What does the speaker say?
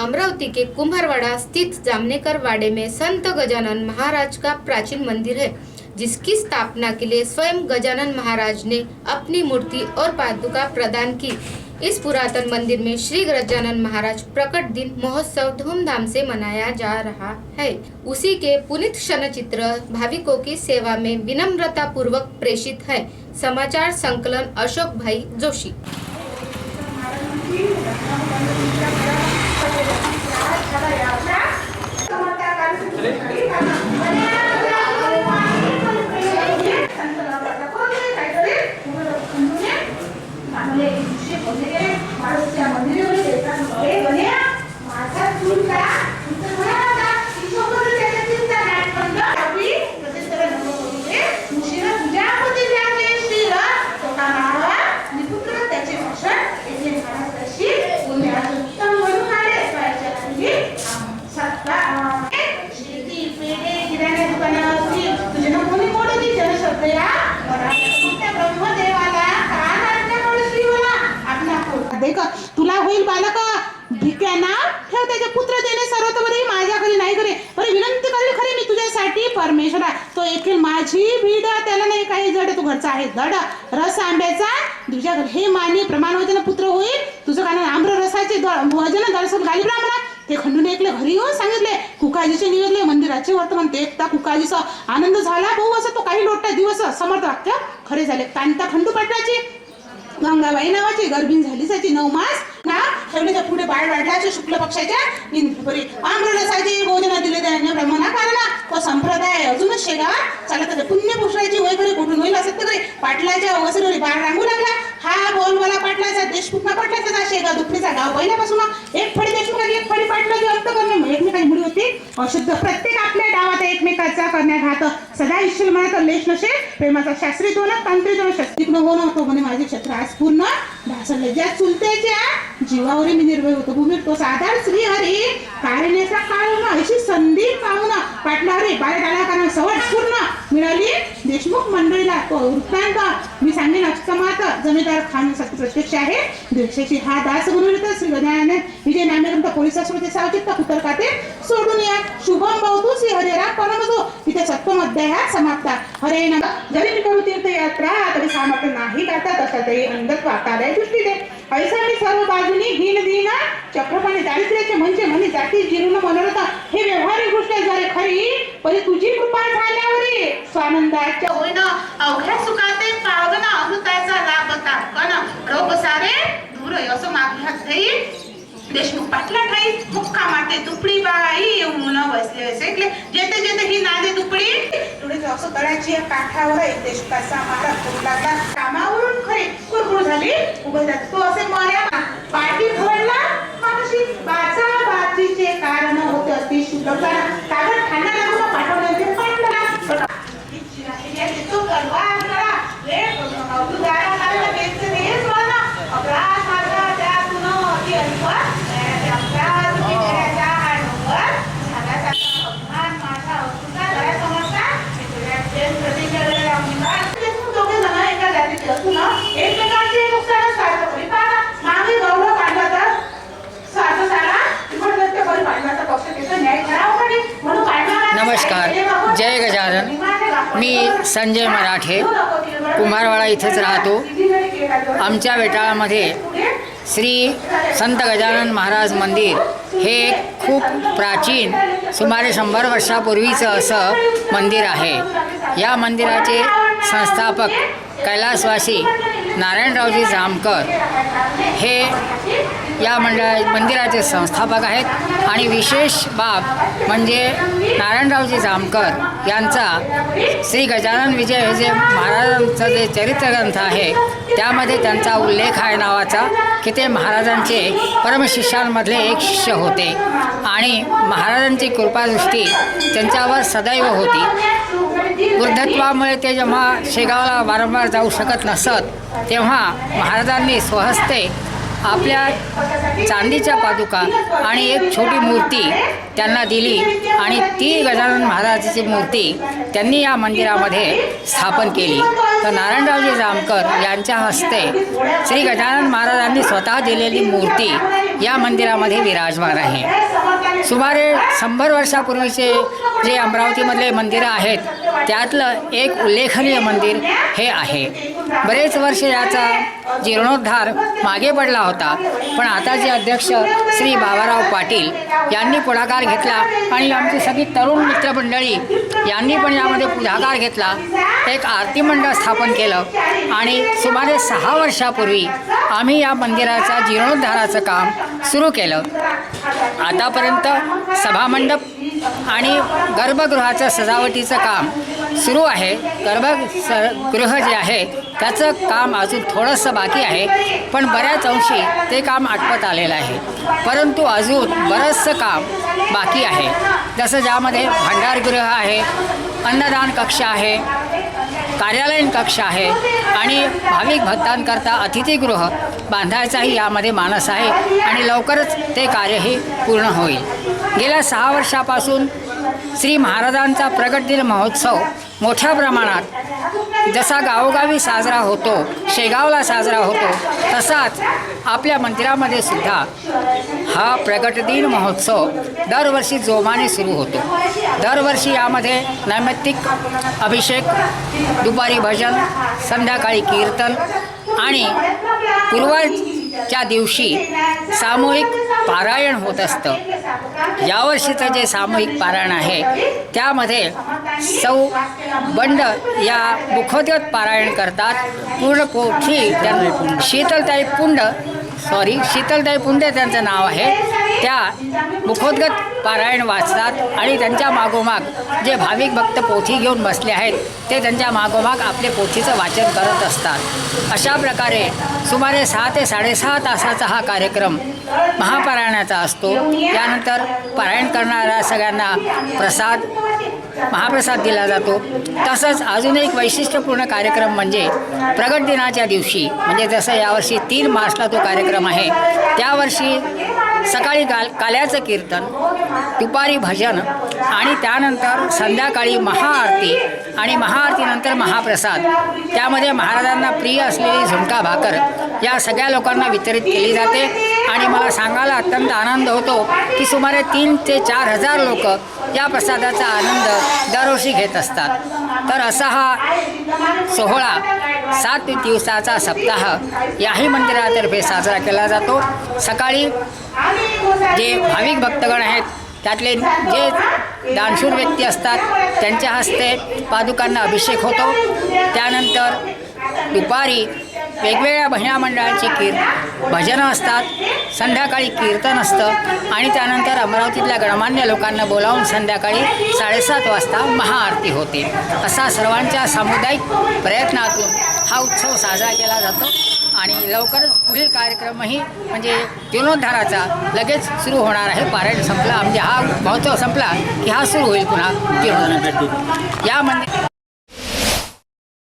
अमरावती के कुम्भरवाड़ा स्थित जामनेकर वाड़े में संत गजानन महाराज का प्राचीन मंदिर है, जिसकी स्थापना के लिए स्वयं गजानन महाराज ने अपनी मूर्ति और पादुका प्रदान की। इस पुरातन मंदिर में श्री गजानन महाराज प्रकट दिन महोत्सव धूमधाम से मनाया जा रहा है। उसी के पुनित क्षण चित्र भाविकों की सेवा में विनम्रता पूर्वक प्रेषित है। समाचार संकलन अशोक भाई जोशी। Today देख तुला होईल बालक? भिक्या ठेव त्याचे पुत्र देणे सर्वतोपरी माझ्या घरी नाही करे. बरे विनंती करेल खरी मी तुझ्यासाठी. परमेश्वरा तो येथील माझी भीड त्याला नाही काही जड. तू घरचा आहे जड. रस आंब्याचा तुझ्या घर हे मानी प्रमाण वचन पुत्र होईल. तुझं कारण आम्र रसाचे द- वजन दर्शन घाली ब्राह्मणा. ते खंडून ऐकले घरी येऊन सांगितले. कुकाजीचे निवेदले मंदिराचे वर्तमान ते एकता कुकाजीचा आनंद झाला. भाऊ असं तो काही लोटा दिवस समर्थ वाक्य खरे झाले. कांता खंडू पाटलाची गंगाबाई नावाची गर्भीण झाली त्याची नऊ मास ना ठेवण्याच्या पुढे बाळ वाढल्याच्या शुक्ल पक्षाच्या इंद्रपुरी आम्ररसाची दिले त्याने ब्रह्मना कारणा तो संप्रदाय अजूनच शेगावात. चालत पुण्य पुष्पाची वय घरी कुठून होईल असं तरी पाटलाच्या वसरीवरी बाळ रांगू लागला. हा बोल मला पाटलाचा देशमुखना पाटलाचा शेगाव दुखणीचा गाव पहिल्यापासून एक फडी देशमुख आणि एक फडी पाटलाची अंत करणे म्हणजे एकमेकांची मुली होती. अशुद्ध प्रत्येक आपल्या डावात एकमेकाचा करण्याघात सदा ईश्वर तर लेश नसे प्रेमाचा शास्त्री दोन तांत्रिक दोन शस्त्रिक होणं तो म्हणे माझे क्षेत्र आज पूर्ण भासले. ज्या चुलत्याच्या जीवावरी मी निर्भय होतो. भूमीत तो साधार श्री हरी कारणेचा काळ अशी संधी पाहून पाटलावरी बाळे डाला कारण सवड पूर्ण मिळाली. देशमुख मंडळीला तो वृत्तांत. मी सांगेन अक्षमात जमेदार खान खाण्यासाठी प्रत्यक्ष आहे. दीक्षेची हा दास गुरुवित श्री गजानन विजय नामेकंत पोलीस स्मृती सावचित्त कुतर काते सोडून या. शुभम बहुतू श्री हरेरा परमजो. इथे सप्तम अध्यायात समाप्ता हरे नम. जरी मी करू तीर्थयात्रा तरी सामर्थ्य नाही करता तसा तरी अंगत्वा कार्य दृष्टी दे. ऐसा मी सर्व बाजूनी हीन दीन चक्रपाणी दारिद्र्याचे म्हणजे म्हणे जाती जिरून मनोरथ. हे व्यवहारिक गोष्ट झाले खरी पण तुझी कृपा झाल्यावरी. स्वानंदाच्या होईन अवघ्या सुखा दूर असं मागण्यात घेई देशमुख पाटला ठाई मुक्का माते तुपडी बाई येऊन बसले असेकले जेते जेते ही नादे तुपडी पुढे असं तळ्याची या काठावर एक देशकाचा मारा करू लागला कामावरून खरे कुरकुर झाली उभे जात नमस्कार. जय गजानन. मी संजय मराठे. कुंभारवाडा इथेच राहतो. आमच्या वेटाळामध्ये श्री संत गजानन महाराज मंदिर हे एक खूप प्राचीन सुमारे शंभर वर्षापूर्वीचं असं मंदिर आहे या मंदिराचे संस्थापक कैलासवासी नारायणरावजी जामकर हे या मंडळा मंदिराचे संस्थापक आहेत. आणि विशेष बाब म्हणजे नारायणरावजी जामकर यांचा श्री गजानन विजय हे जे महाराजांचं जे चरित्रग्रंथ आहे त्यामध्ये त्यांचा उल्लेख आहे नावाचा की ते महाराजांचे परमशिष्यांमधले एक शिष्य होते. आणि महाराजांची कृपादृष्टी त्यांच्यावर सदैव होती. वृद्धत्वामुळे ते जेव्हा शेगावला वारंवार जाऊ शकत नसत तेव्हा महाराजांनी स्वहस्ते आपल्या चांदीच्या पादुका आणि एक छोटी मूर्ती त्यांना दिली आणि ती गजानन महाराजाची मूर्ती त्यांनी या मंदिरामध्ये स्थापन केली. तर नारायणरावजी जामकर यांच्या हस्ते श्री गजानन महाराजांनी स्वतः दिलेली मूर्ती या मंदिरामध्ये विराजमान आहे. सुमारे शंभर वर्षापूर्वीचे जे अमरावतीमधले मंदिरं आहेत त्यातलं एक उल्लेखनीय मंदिर हे आहे. बरेच वर्ष याचा जीर्णोद्धार मागे पडला होता पण आताचे अध्यक्ष श्री बाबाराव पाटील यांनी पुढाकार घेतला आणि आमची सगळी तरुण मित्रमंडळी यांनी पण यामध्ये पुढाकार घेतला. एक आरती मंडळ स्थापन केलं आणि सुमारे सहा वर्षापूर्वी आम्ही या मंदिराचा जीर्णोद्धाराचं काम सुरू केलं. आतापर्यंत सभामंडप आणि गर्भगृहाचं सजावटीचं काम सुरू आहे. गर्भ स गृह जे आहे त्याचं काम अजून थोडंसं बाकी आहे पण बऱ्याच अंशी ते काम आटपत आलेलं आहे. परंतु अजून बरंचसं काम बाकी आहे. जसं ज्यामध्ये भांडारगृह आहे अन्नदान कक्ष आहे कार्यालयीन कक्ष आहे. आणि भाविक भक्तांकरता अतिथीगृह बांधायचाही यामध्ये मानस आहे आणि लवकरच ते कार्यही पूर्ण होईल. गेल्या सहा वर्षापासून श्री महाराजांचा प्रगट दिन महोत्सव मोठ्या प्रमाणात जसा गावोगावी साजरा होतो शेगावला साजरा होतो तसाच आपल्या मंदिरामध्ये सुद्धा हा प्रगटदिन महोत्सव दरवर्षी जोमाने सुरू होतो. दरवर्षी यामध्ये नैमित्तिक अभिषेक दुपारी भजन संध्याकाळी कीर्तन आणि पूर्वच्या दिवशी सामूहिक पारायण होत असतं. यावर्षीचं जे सामूहिक पारायण आहे त्यामध्ये सौ बंड या मुखोद्योत पारायण करतात. पूर्ण पोथी त्यांना शीतलताई पुंड सॉरी शीतलताई पुंडे त्यांचं नाव आहे. त्या मुखोद्गत पारायण वाचतात आणि त्यांच्या मागोमाग जे भाविक भक्त पोथी घेऊन बसले आहेत ते त्यांच्या मागोमाग आपले पोथीचं वाचन करत असतात. अशा प्रकारे सुमारे सहा ते साडेसहा तासाचा हा कार्यक्रम महापारायणाचा असतो. त्यानंतर पारायण करणाऱ्या सगळ्यांना प्रसाद महाप्रसाद दिला जातो. तसंच अजून एक वैशिष्ट्यपूर्ण कार्यक्रम म्हणजे प्रगट दिनाच्या दिवशी म्हणजे जसं यावर्षी तीन मार्चला तो कार्यक्रम आहे त्यावर्षी सकाळी काल काल्याचं कीर्तन दुपारी भजन आणि त्यानंतर संध्याकाळी महाआरती आणि महाआरतीनंतर महाप्रसाद. त्यामध्ये महाराजांना प्रिय असलेली झुणका भाकर या सगळ्या लोकांना वितरित केली जाते. आणि मला सांगायला अत्यंत आनंद होतो की सुमारे तीन ते चार हजार लोक या प्रसादाचा आनंद दरवर्षी घेत असतात. तर असा हा सोहळा सात दिवसाचा सप्ताह याही मंदिरातर्फे साजरा केला जातो. सकाळी जे भाविक भक्तगण आहेत त्यातले जे दानशूर व्यक्ती असतात त्यांच्या हस्ते पादुकांना अभिषेक होतो. त्यानंतर दुपारी वेगवेगळ्या महिला मंडळांची कीर भजनं असतात संध्याकाळी कीर्तन असतं आणि त्यानंतर अमरावतीतल्या गणमान्य लोकांना बोलावून संध्याकाळी साडेसात वाजता महाआरती होते. असा सर्वांच्या सामुदायिक प्रयत्नातून हा उत्सव साजरा केला जातो आणि लवकरच पुढील कार्यक्रमही म्हणजे जीर्णोद्धाराचा लगेच सुरू होणार आहे. पारायण संपला म्हणजे हा महोत्सव संपला की हा सुरू होईल पुन्हा जीर्णोद्धार. या मंदिर